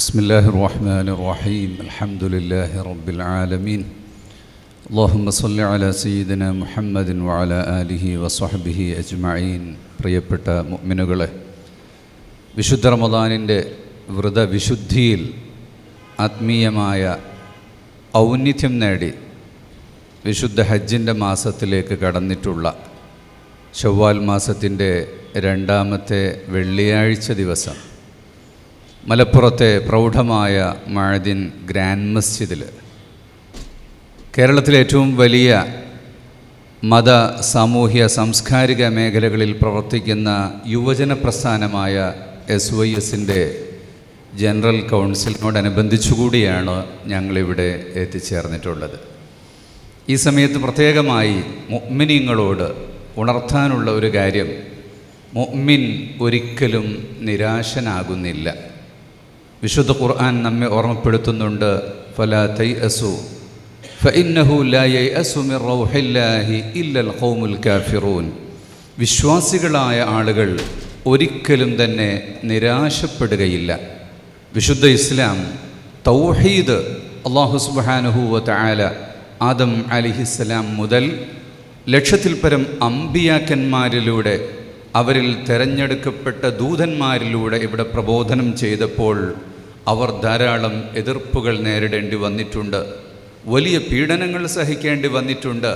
بسم الله الرحمن الرحيم الحمد لله رب العالمين اللهم صل على سيدنا محمد وعلى آله وصحبه أجمعين പ്രിയപ്പെട്ട മുഅ്മിനുകളെ വിശുദ്ധ റമദാനിൻ്റെ വ്രതവിശുദ്ധിയിൽ ആത്മീയമായ ഔന്നിധ്യം നേടി വിശുദ്ധ ഹജ്ജിൻ്റെ മാസത്തിലേക്ക് കടന്നിട്ടുള്ള ചൊവ്വാൽ മാസത്തിൻ്റെ രണ്ടാമത്തെ വെള്ളിയാഴ്ച ദിവസം മലപ്പുറത്തെ പ്രൗഢമായ മഴദിൻ ഗ്രാൻഡ് മസ്ജിദിൽ കേരളത്തിലെ ഏറ്റവും വലിയ മത സാമൂഹ്യ സാംസ്കാരിക മേഖലകളിൽ പ്രവർത്തിക്കുന്ന യുവജന പ്രസ്ഥാനമായ എസ് വൈ എസിന്റെ ജനറൽ കൗൺസിലിനോടനുബന്ധിച്ചുകൂടിയാണ് ഞങ്ങളിവിടെ എത്തിച്ചേർന്നിട്ടുള്ളത്. ഈ സമയത്ത് പ്രത്യേകമായി മുഅ്മിനീങ്ങളോട് ഉണർത്താനുള്ള ഒരു കാര്യം മുഅ്മിൻ ഒരിക്കലും നിരാശനാകുന്നില്ല. വിശുദ്ധ ഖുർആൻ നമ്മെ ഓർമ്മപ്പെടുത്തുന്നുണ്ട്. ഫല തൈ അസു കാഫിറൂൻ. വിശ്വാസികളായ ആളുകൾ ഒരിക്കലും തന്നെ നിരാശപ്പെടുകയില്ല. വിശുദ്ധ ഇസ്ലാം തൗഹീദ് അള്ളാഹു സുബ്ഹാനഹു വ ആദം അലിഹിസ്സലാം മുതൽ ലക്ഷത്തിൽ പരം അമ്പിയാക്കന്മാരിലൂടെ അവരിൽ തെരഞ്ഞെടുക്കപ്പെട്ട ദൂതന്മാരിലൂടെ ഇവിടെ പ്രബോധനം ചെയ്തപ്പോൾ അവർ ധാരാളം എതിർപ്പുകൾ നേരിടേണ്ടി വന്നിട്ടുണ്ട്. വലിയ പീഡനങ്ങൾ സഹിക്കേണ്ടി വന്നിട്ടുണ്ട്.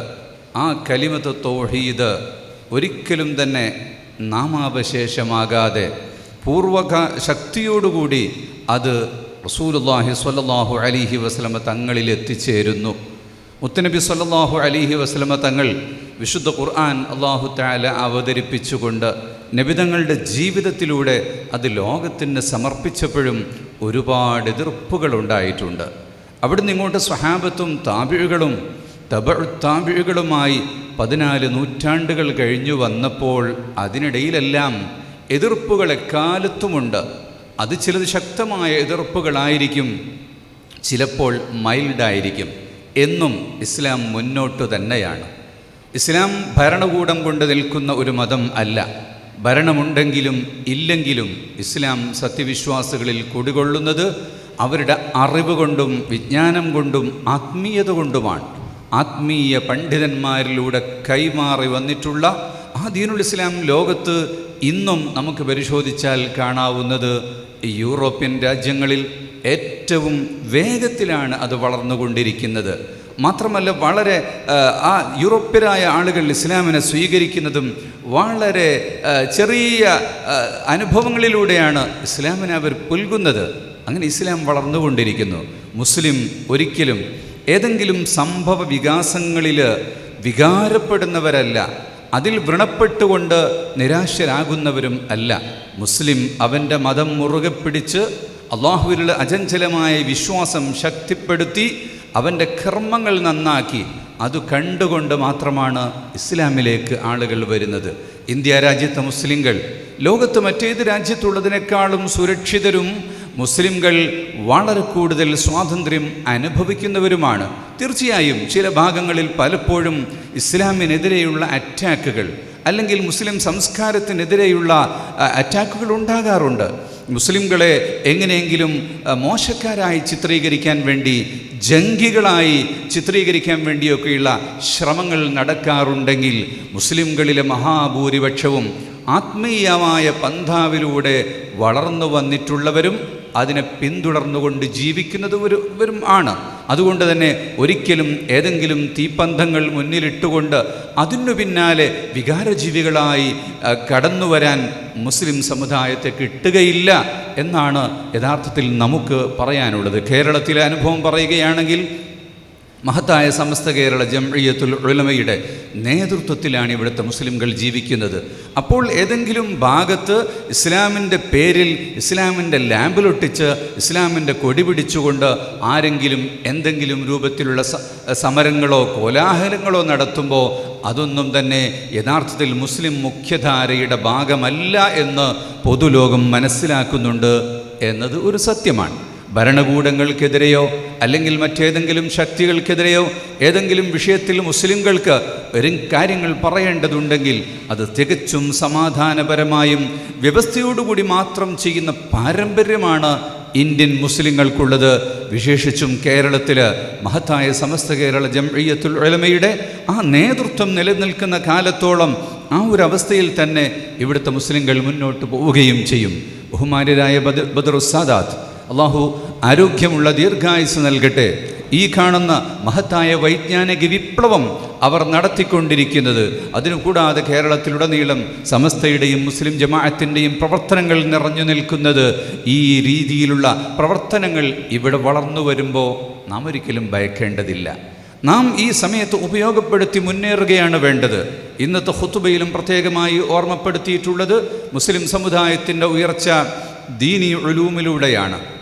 ആ കലിമത്ത് തോഹീദ് ഒരിക്കലും തന്നെ നാമാവശേഷമാകാതെ പൂർവക ശക്തിയോടുകൂടി അത് റസൂലുല്ലാഹി സ്വല്ലല്ലാഹു അലിഹി വസ്ലമ തങ്ങളിൽ എത്തിച്ചേരുന്നു. മുത്തനബി സല്ലല്ലാഹു അലിഹി വസ്ലമ തങ്ങൾ വിശുദ്ധ ഖുർആൻ അള്ളാഹു താല അവതരിപ്പിച്ചുകൊണ്ട് നബിതങ്ങളുടെ ജീവിതത്തിലൂടെ അത് ലോകത്തിന് സമർപ്പിച്ചപ്പോഴും ഒരുപാട് എതിർപ്പുകൾ ഉണ്ടായിട്ടുണ്ട് അവിടുന്ന് ഇങ്ങോട്ട് സ്വഹാബത്തും താപിഴുകളും തബ താപിഴുകളുമായി പതിനാല് നൂറ്റാണ്ടുകൾ കഴിഞ്ഞു വന്നപ്പോൾ അതിനിടയിലെല്ലാം എതിർപ്പുകൾ എക്കാലത്തുമുണ്ട്. അത് ചിലത് ശക്തമായ എതിർപ്പുകളായിരിക്കും ചിലപ്പോൾ മൈൽഡായിരിക്കും. എന്നും ഇസ്ലാം മുന്നോട്ട് തന്നെയാണ്. ഇസ്ലാം ഭരണകൂടം കൊണ്ട് നിൽക്കുന്ന ഒരു മതം അല്ല. ഭരണമുണ്ടെങ്കിലും ഇല്ലെങ്കിലും ഇസ്ലാം സത്യവിശ്വാസികളിൽ കുടികൊള്ളുന്നത് അവരുടെ അറിവ് കൊണ്ടും വിജ്ഞാനം കൊണ്ടും ആത്മീയത കൊണ്ടുമാണ്. ആത്മീയ പണ്ഡിതന്മാരിലൂടെ കൈമാറി വന്നിട്ടുള്ള ആ ദീനുൽ ഇസ്ലാം ലോകത്ത് ഇന്നും നമുക്ക് പരിശോധിച്ചാൽ കാണാവുന്നത് യൂറോപ്യൻ രാജ്യങ്ങളിൽ ഏറ്റവും വേഗത്തിലാണ് അത് വളർന്നുകൊണ്ടിരിക്കുന്നത്. മാത്രമല്ല വളരെ ആ യൂറോപ്യരായ ആളുകൾ ഇസ്ലാമിനെ സ്വീകരിക്കുന്നതും വളരെ ചെറിയ അനുഭവങ്ങളിലൂടെയാണ് ഇസ്ലാമിനെ അവർ പുൽകുന്നത്. അങ്ങനെ ഇസ്ലാം വളർന്നുകൊണ്ടിരിക്കുന്നു. മുസ്ലിം ഒരിക്കലും ഏതെങ്കിലും സംഭവ വികാസങ്ങളിൽ വികാരപ്പെടുന്നവരല്ല. അതിൽ വ്രണപ്പെട്ടുകൊണ്ട് നിരാശരാകുന്നവരും അല്ല. മുസ്ലിം അവന്റെ മതം മുറുകെ പിടിച്ച് അള്ളാഹുവിലുള്ള അചഞ്ചലമായ വിശ്വാസം ശക്തിപ്പെടുത്തി അവന്റെ കർമ്മങ്ങൾ നന്നാക്കി അത് കണ്ടുകൊണ്ട് മാത്രമാണ് ഇസ്ലാമിലേക്ക് ആളുകൾ വരുന്നത്. ഇന്ത്യ രാജ്യത്തെ മുസ്ലിങ്ങൾ ലോകത്ത് മറ്റേത് രാജ്യത്തുള്ളതിനേക്കാളും സുരക്ഷിതരും മുസ്ലിംകൾ വളരെ കൂടുതൽ സ്വാതന്ത്ര്യം അനുഭവിക്കുന്നവരുമാണ്. തീർച്ചയായും ചില ഭാഗങ്ങളിൽ പലപ്പോഴും ഇസ്ലാമിനെതിരെയുള്ള അറ്റാക്കുകൾ അല്ലെങ്കിൽ മുസ്ലിം സംസ്കാരത്തിനെതിരെയുള്ള അറ്റാക്കുകൾ ഉണ്ടാകാറുണ്ട്. മുസ്ലിംകളെ എങ്ങനെയെങ്കിലും മോശക്കാരായി ചിത്രീകരിക്കാൻ വേണ്ടി ജംഗികളായി ചിത്രീകരിക്കാൻ വേണ്ടിയൊക്കെയുള്ള ശ്രമങ്ങൾ നടക്കാറുണ്ടെങ്കിൽ മുസ്ലിംകളിലെ മഹാഭൂരിപക്ഷവും ആത്മീയമായ പന്ഥാവിലൂടെ വളർന്നു വന്നിട്ടുള്ളവരും അതിനെ പിന്തുടർന്നുകൊണ്ട് ജീവിക്കുന്നത് ഒരു വരും ആണ്. അതുകൊണ്ട് തന്നെ ഒരിക്കലും ഏതെങ്കിലും തീപ്പന്തങ്ങൾ മുന്നിലിട്ടുകൊണ്ട് അതിനു പിന്നാലെ വികാരജീവികളായി കടന്നു വരാൻ മുസ്ലിം സമുദായത്തെ കിട്ടുകയില്ല എന്നാണ് യഥാർത്ഥത്തിൽ നമുക്ക് പറയാനുള്ളത്. കേരളത്തിലെ അനുഭവം പറയുകയാണെങ്കിൽ മഹത്തായ സമസ്ത കേരള ജംഇയ്യത്തുൽ ഉലമയുടെ നേതൃത്വത്തിലാണ് ഇവിടുത്തെ മുസ്ലിംകൾ ജീവിക്കുന്നത്. അപ്പോൾ ഏതെങ്കിലും ഭാഗത്ത് ഇസ്ലാമിന്റെ പേരിൽ ഇസ്ലാമിന്റെ ലാമ്പിലൊട്ടിച്ച് ഇസ്ലാമിന്റെ കൊടി പിടിച്ചുകൊണ്ട് ആരെങ്കിലും എന്തെങ്കിലും രൂപത്തിലുള്ള സമരങ്ങളോ കോലാഹലങ്ങളോ നടത്തുമ്പോൾ അതൊന്നും തന്നെ യഥാർത്ഥത്തിൽ മുസ്ലിം മുഖ്യധാരയുടെ ഭാഗമല്ല എന്ന് പൊതുലോകം മനസ്സിലാക്കുന്നുണ്ട് എന്നത് ഒരു സത്യമാണ്. ഭരണകൂടങ്ങൾക്കെതിരെയോ അല്ലെങ്കിൽ മറ്റേതെങ്കിലും ശക്തികൾക്കെതിരെയോ ഏതെങ്കിലും വിഷയത്തിൽ മുസ്ലിംകൾക്ക് ഒരു കാര്യങ്ങൾ പറയേണ്ടതുണ്ടെങ്കിൽ അത് തികച്ചും സമാധാനപരമായും വ്യവസ്ഥയോടുകൂടി മാത്രം ചെയ്യുന്ന പാരമ്പര്യമാണ് ഇന്ത്യൻ മുസ്ലിങ്ങൾക്കുള്ളത്. വിശേഷിച്ചും കേരളത്തിൽ മഹത്തായ സമസ്ത കേരള ജംഇയ്യത്തുൽ ഉലമയുടെ ആ നേതൃത്വം നിലനിൽക്കുന്ന കാലത്തോളം ആ ഒരു അവസ്ഥയിൽ തന്നെ ഇവിടുത്തെ മുസ്ലിങ്ങൾ മുന്നോട്ട് പോവുകയും ചെയ്യും. ബഹുമാന്യരായ ബദർ ബദറുസാദാത്ത് അള്ളാഹു ആരോഗ്യമുള്ള ദീർഘായുസ് നൽകട്ടെ. ഈ കാണുന്ന മഹത്തായ വൈജ്ഞാനിക വിപ്ലവം അവർ നടത്തിക്കൊണ്ടിരിക്കുന്നത്. അതിനു കൂടാതെ കേരളത്തിലുടനീളം സമസ്തയുടെയും മുസ്ലിം ജമാഅത്തിന്റെയും പ്രവർത്തനങ്ങൾ നിറഞ്ഞു നിൽക്കുന്നത് ഈ രീതിയിലുള്ള പ്രവർത്തനങ്ങൾ ഇവിടെ വളർന്നു വരുമ്പോൾ നാം ഒരിക്കലും ഭയക്കേണ്ടതില്ല. നാം ഈ സമയത്ത് ഉപയോഗപ്പെടുത്തി മുന്നേറുകയാണ് വേണ്ടത്. ഇന്നത്തെ ഹുത്തുബയിലും പ്രത്യേകമായി ഓർമ്മപ്പെടുത്തിയിട്ടുള്ളത് മുസ്ലിം സമുദായത്തിന്റെ ഉയർച്ച ദീനി ഒലൂമിലൂടെയാണ്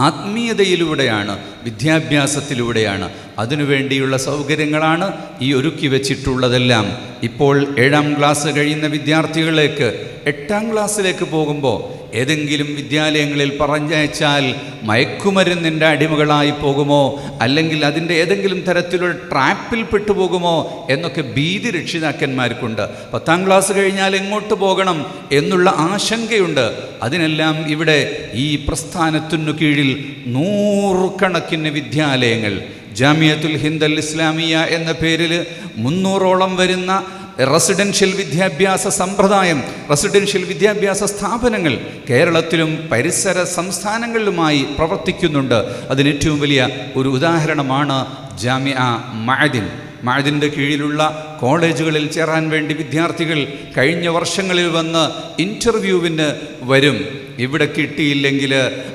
ആത്മീയതയിലൂടെയാണ് വിദ്യാഭ്യാസത്തിലൂടെയാണ്. അതിനുവേണ്ടിയുള്ള സൗകര്യങ്ങളാണ് ഈ ഒരുക്കി വെച്ചിട്ടുള്ളതെല്ലാം. ഇപ്പോൾ ഏഴാം ക്ലാസ് കഴിയുന്ന വിദ്യാർത്ഥികളിലേക്ക് എട്ടാം ക്ലാസ്സിലേക്ക് പോകുമ്പോൾ ഏതെങ്കിലും വിദ്യാലയങ്ങളിൽ പറഞ്ഞയച്ചാൽ മയക്കുമരുന്നിന്റെ അടിമകളായി പോകുമോ? അല്ലെങ്കിൽ അതിന്റെ ഏതെങ്കിലും തരത്തിലുള്ള ട്രാപ്പിൽ പെട്ടുപോകുമോ? എന്നൊക്കെ ഭീതി രക്ഷിതാക്കന്മാർക്കുണ്ട്. പത്താം ക്ലാസ് കഴിഞ്ഞാൽ എങ്ങോട്ട് പോകണം എന്നുള്ള ആശങ്കയുണ്ട്. അതിനെല്ലാം ഇവിടെ ഈ പ്രസ്ഥാനത്തിനു കീഴിൽ നൂറുകണക്കിന് വിദ്യാലയങ്ങൾ. ജാമിയത്തുൽ ഹിന്ദൽ ഇസ്ലാമിയ എന്ന പേരിൽ മുന്നൂറോളം വരുന്ന റെസിഡൻഷ്യൽ വിദ്യാഭ്യാസ സമ്പ്രദായം റെസിഡൻഷ്യൽ വിദ്യാഭ്യാസ സ്ഥാപനങ്ങൾ കേരളത്തിലും പരിസര സംസ്ഥാനങ്ങളിലുമായി പ്രവർത്തിക്കുന്നുണ്ട്. അതിന് ഏറ്റവും വലിയ ഒരു ഉദാഹരണമാണ് ജാമ്യ മഅദിൻ. മഅദിന്റെ കീഴിലുള്ള കോളേജുകളിൽ ചേരാൻ വേണ്ടി വിദ്യാർത്ഥികൾ കഴിഞ്ഞ വർഷങ്ങളിൽ വന്ന് ഇന്റർവ്യൂവിന് വരും. ഇവിടെ കിട്ടിയില്ലെങ്കിൽ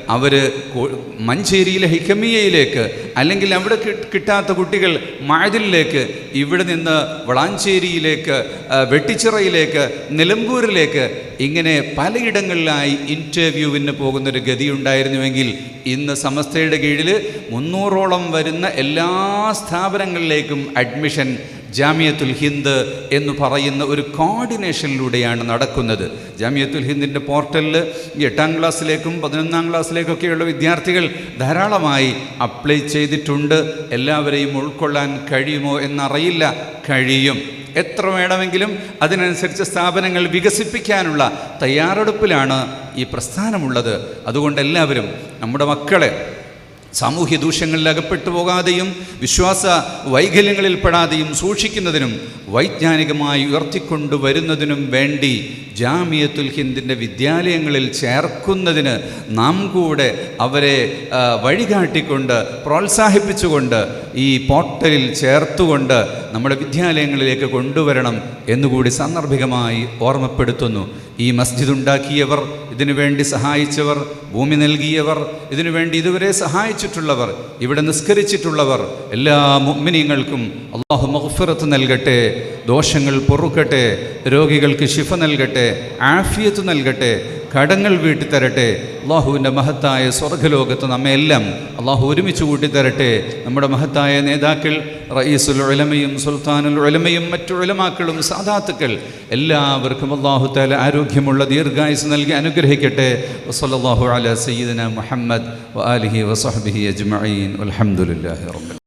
അവർ മഞ്ചേരിയിലെ ഹിക്കമിയയിലേക്ക് അല്ലെങ്കിൽ അവിടെ കിട്ടാത്ത കുട്ടികൾ മഴതിലേക്ക് ഇവിടെ നിന്ന് വളാഞ്ചേരിയിലേക്ക് വെട്ടിച്ചിറയിലേക്ക് നിലമ്പൂരിലേക്ക് ഇങ്ങനെ പലയിടങ്ങളിലായി ഇന്റർവ്യൂവിന് പോകുന്നൊരു ഗതിയുണ്ടായിരുന്നുവെങ്കിൽ ഇന്ന് സമസ്തയുടെ കീഴിൽ മുന്നൂറോളം വരുന്ന എല്ലാ സ്ഥാപനങ്ങളിലേക്കും അഡ്മിഷൻ ജാമിയത്തുൽ ഹിന്ദ് എന്ന് പറയുന്ന ഒരു കോർഡിനേഷനിലൂടെയാണ് നടക്കുന്നത്. ജാമിയത്തുൽ ഹിന്ദിന്റെ പോർട്ടലിൽ എട്ടാം ക്ലാസ്സിലേക്കും പതിനൊന്നാം ക്ലാസ്സിലേക്കൊക്കെയുള്ള വിദ്യാർത്ഥികൾ ധാരാളമായി അപ്ലൈ ചെയ്തിട്ടുണ്ട്. എല്ലാവരെയും ഉൾക്കൊള്ളാൻ കഴിയുമോ എന്നറിയില്ല. കഴിയും. എത്ര വേണമെങ്കിലും അതിനനുസരിച്ച് സ്ഥാപനങ്ങൾ വികസിപ്പിക്കാനുള്ള തയ്യാറെടുപ്പിലാണ് ഈ പ്രസ്ഥാനമുള്ളത്. അതുകൊണ്ട് എല്ലാവരും നമ്മുടെ മക്കളെ സാമൂഹ്യ ദൂഷ്യങ്ങളിൽ അകപ്പെട്ടു പോകാതെയും വിശ്വാസ വൈകല്യങ്ങളിൽ പെടാതെയും സൂക്ഷിക്കുന്നതിനും വൈജ്ഞാനികമായി ഉയർത്തിക്കൊണ്ടുവരുന്നതിനും വേണ്ടി ജാമിയത്തുൽ ഹിന്ദിന്റെ വിദ്യാലയങ്ങളിൽ ചേർക്കുന്നതിന് നാം കൂടെ അവരെ വഴികാട്ടിക്കൊണ്ട് പ്രോത്സാഹിപ്പിച്ചുകൊണ്ട് ഈ പോർട്ടലിൽ ചേർത്തുകൊണ്ട് നമ്മുടെ വിദ്യാലയങ്ങളിലേക്ക് കൊണ്ടുവരണം എന്നുകൂടി സാന്ദർഭികമായി ഓർമ്മപ്പെടുത്തുന്നു. ഈ മസ്ജിദ് ഉണ്ടാക്കിയവർ ഇതിനു വേണ്ടി സഹായിച്ചവർ ഭൂമി നൽകിയവർ ഇതിനു വേണ്ടി ഇതുവരെ സഹായിച്ചിട്ടുള്ളവർ ഇവിടെ നിസ്കരിച്ചിട്ടുള്ളവർ എല്ലാ മുഗ്മിനീങ്ങൾക്കും അള്ളാഹു മഗ്ഫിറത്ത് നൽകട്ടെ ദോഷങ്ങൾ പൊറുക്കട്ടെ രോഗികൾക്ക് ശിഫ നൽകട്ടെ ആഫിയത്ത് നൽകട്ടെ കടങ്ങൾ വീട്ടിത്തരട്ടെ. അള്ളാഹുവിന്റെ മഹത്തായ സ്വർഗലോകത്ത് നമ്മെല്ലാം അള്ളാഹു ഒരുമിച്ച് കൂട്ടിത്തരട്ടെ. നമ്മുടെ മഹത്തായ നേതാക്കൾ റയീസുൽ ഉലമയും സുൽത്താനുൽ ഉലമയും മറ്റു ഉലമാക്കളും സാദാത്തുക്കൾ എല്ലാവർക്കും അള്ളാഹു താല ആരോഗ്യമുള്ള ദീർഘായുസ് നൽകി അനുഗ്രഹിക്കട്ടെ. വസ്ലാഹു അല സയ്യിദന മുഹമ്മദ് വ ആലിഹി വസഹബിഹി അജ്മീൻ അലഹമുല്ലാ